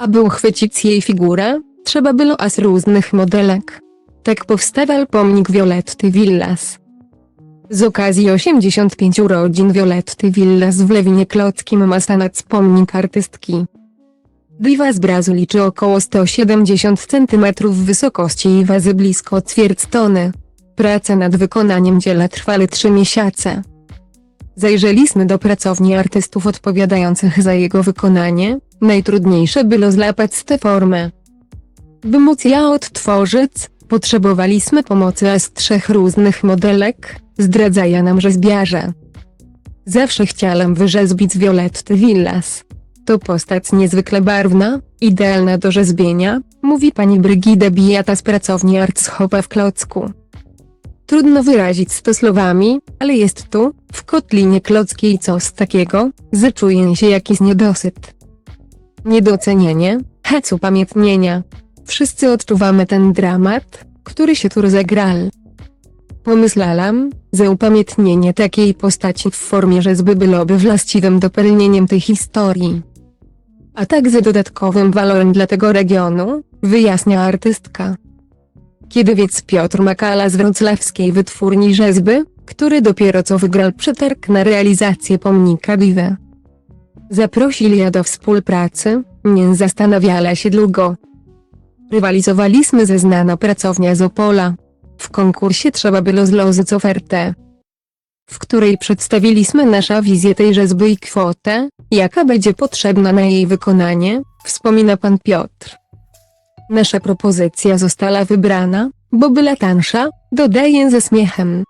Aby uchwycić jej figurę, trzeba było as różnych modelek. Tak powstawał pomnik Violetty Villas. Z okazji 85 urodzin Violetty Villas w Lewinie Klockim ma stanąć pomnik artystki. Diwa z Brazu liczy około 170 cm wysokości i waży blisko ćwierć tony. Nad wykonaniem dzieła trwały 3 miesiące. Zajrzeliśmy do pracowni artystów odpowiadających za jego wykonanie, najtrudniejsze było złapać tę formę. By móc ją odtworzyć, potrzebowaliśmy pomocy z trzech różnych modelek, zdradzaja nam rzeźbiarze. Zawsze chciałem wyrzeźbić Violetty Villas. To postać niezwykle barwna, idealna do rzeźbienia, mówi pani Brygida Bijata z pracowni Artschowa w Klocku. Trudno wyrazić to słowami, ale jest tu, w kotlinie klockiej coś takiego, że czuje się jakiś niedosyt. Niedocenienie, hec upamiętnienia. Wszyscy odczuwamy ten dramat, który się tu rozegral. Pomyślałam, że upamiętnienie takiej postaci w formie rzeźby byłoby właściwym dopełnieniem tej historii. A także dodatkowym walorem dla tego regionu, wyjaśnia artystka. Kiedy więc Piotr Makala z wrocławskiej wytwórni rzeźby, który dopiero co wygrał przetarg na realizację pomnika Diwy. Zaprosili ja do współpracy, nie zastanawiała się długo. Rywalizowaliśmy ze znaną pracownią z Opola. W konkursie trzeba było złożyć ofertę, w której przedstawiliśmy naszą wizję tej rzeźby i kwotę, jaka będzie potrzebna na jej wykonanie, wspomina pan Piotr. Nasza propozycja została wybrana, bo była tansza, dodaje ze śmiechem.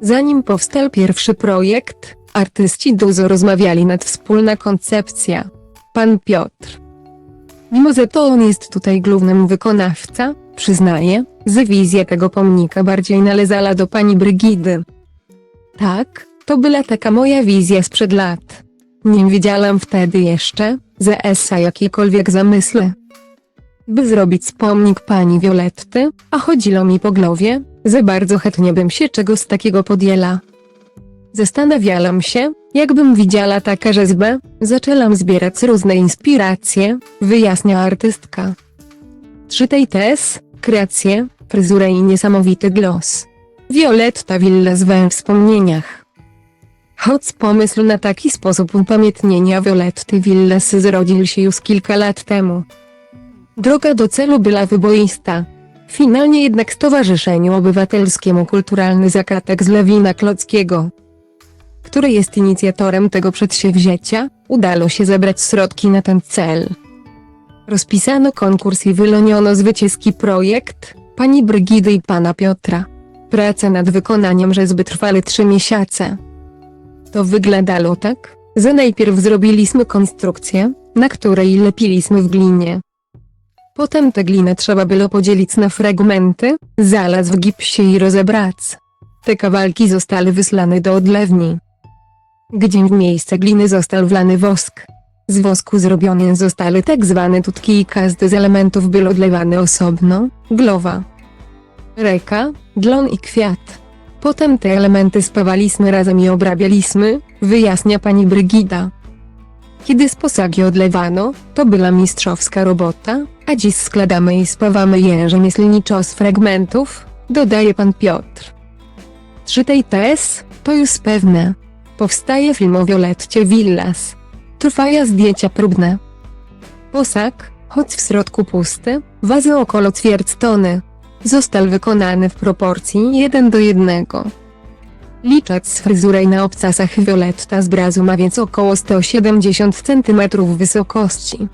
Zanim powstał pierwszy projekt, artyści dużo rozmawiali nad wspólna koncepcja. Pan Piotr. Mimo że to on jest tutaj głównym wykonawca, przyznaje, że wizja tego pomnika bardziej należała do pani Brygidy. Tak, to była taka moja wizja sprzed lat. Nie wiedziałam wtedy jeszcze, że Essa jakiekolwiek zamysły. By zrobić pomnik pani Violetty, a chodziło mi po głowie, że bardzo chętnie bym się czegoś takiego podjęła. Zastanawiałam się, jakbym widziała taka rzeźbę, zaczęłam zbierać różne inspiracje, wyjaśnia artystka. Trzy tej tes, kreacje, fryzurę i niesamowity głos. Violetta Villas we wspomnieniach. Choć pomysł na taki sposób upamiętnienia Violetty Villas zrodził się już kilka lat temu. Droga do celu była wyboista. Finalnie jednak Stowarzyszeniu Obywatelskiemu Kulturalny Zakatek z Lewina Klockiego, które jest inicjatorem tego przedsięwzięcia, udało się zebrać środki na ten cel. Rozpisano konkurs i wyloniono zwycięski projekt, pani Brygidy i pana Piotra. Prace nad wykonaniem rzeźby trwały trzy miesiące. To wyglądało tak, że najpierw zrobiliśmy konstrukcję, na której lepiliśmy w glinie. Potem tę glinę trzeba było podzielić na fragmenty, zalać w gipsie i rozebrać. Te kawałki zostały wyslane do odlewni, gdzie w miejsce gliny został wlany wosk. Z wosku zrobione zostały tak zwane tutki i każdy z elementów był odlewany osobno, głowa, reka, dlon i kwiat. Potem te elementy spawaliśmy razem i obrabialiśmy, wyjaśnia pani Brygida. Kiedy sposagi odlewano, to była mistrzowska robota, a dziś składamy i spawamy je rzemieślniczo z fragmentów, dodaje pan Piotr. Trzy tej tes, to już pewne. Powstaje film o Violetcie Villas. Trwają zdjęcia próbne. Posag, choć w środku pusty, waży około ćwierć tony. Został wykonany w proporcji 1 do 1. Licząc z fryzurę na obcasach Violetta z brazu ma więc około 170 cm wysokości.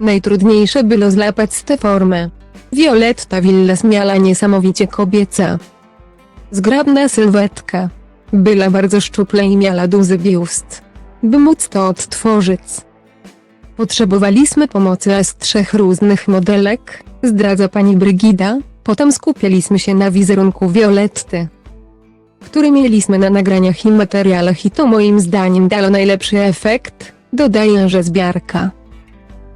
Najtrudniejsze było złapać tę formę. Violetta Villas miała niesamowicie kobieca. Zgrabna sylwetka. Była bardzo szczupła i miała duży biust. By móc to odtworzyć. Potrzebowaliśmy pomocy z trzech różnych modelek, zdradza pani Brygida, potem skupialiśmy się na wizerunku Violetty, który mieliśmy na nagraniach i materiałach i to moim zdaniem dało najlepszy efekt, dodaje rzeźbiarka.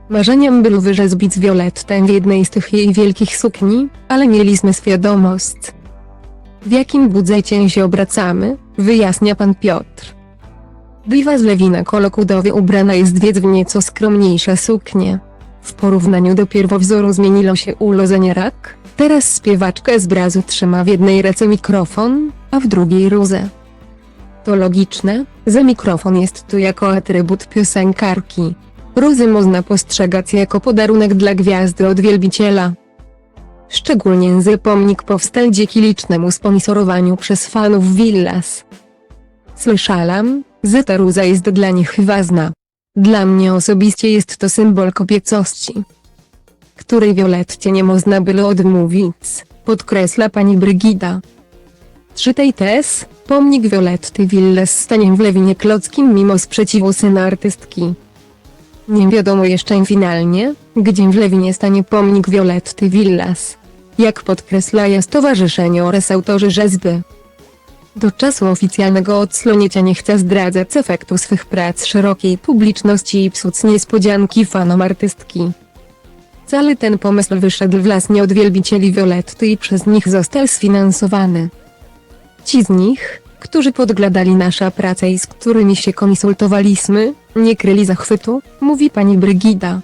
Marzeniem było wyrzeźbić Violettę w jednej z tych jej wielkich sukni, ale mieliśmy świadomość, w jakim budżecie się obracamy, wyjaśnia pan Piotr. Diwa z Lewina kolokudowie ubrana jest więc w nieco skromniejsze suknie. W porównaniu do pierwowzoru zmieniło się ulożenie rak, teraz śpiewaczka z brazu trzyma w jednej ręce mikrofon, a w drugiej rózę. To logiczne, że mikrofon jest tu jako atrybut piosenkarki. Rózy można postrzegać jako podarunek dla gwiazdy od wielbiciela. Szczególnie że pomnik powstał dzięki licznemu sponsorowaniu przez fanów Villas. Słyszałam, że ta róza jest dla nich ważna. Dla mnie osobiście jest to symbol kobiecości, której Violetcie nie można było odmówić, podkreśla pani Brygida. Trzeciej tes, pomnik Violetty Villas stanie w Lewinie Klockim mimo sprzeciwu syna artystki. Nie wiadomo jeszcze finalnie, gdzie w Lewinie stanie pomnik Violetty Villas. Jak podkreślają stowarzyszenie oraz autorzy rzeźby. Do czasu oficjalnego odsłonięcia nie chce zdradzać efektu swych prac szerokiej publiczności i psuć niespodzianki fanom artystki. Cały ten pomysł wyszedł własnie od wielbicieli Violetty i przez nich został sfinansowany. Ci z nich, którzy podglądali nasza praca i z którymi się konsultowaliśmy, nie kryli zachwytu, mówi pani Brygida.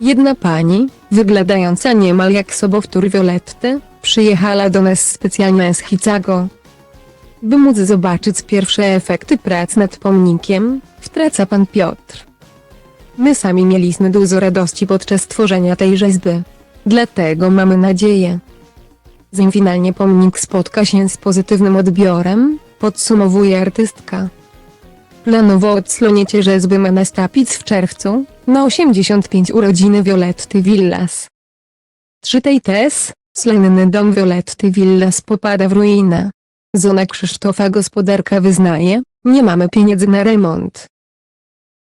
Jedna pani, wyglądająca niemal jak sobowtór Violetty, przyjechała do nas specjalnie z Chicago. By móc zobaczyć pierwsze efekty prac nad pomnikiem, wtraca pan Piotr. My sami mieliśmy dużo radości podczas tworzenia tej rzeźby. Dlatego mamy nadzieję, że finalnie pomnik spotka się z pozytywnym odbiorem, podsumowuje artystka. Planowo odsłonięcie rzeźby ma nastąpić w czerwcu, na 85 urodziny Violetty Villas. Trzeciej tes, słynny dom Violetty Villas popada w ruinę. Zona Krzysztofa gospodarka wyznaje, nie mamy pieniędzy na remont,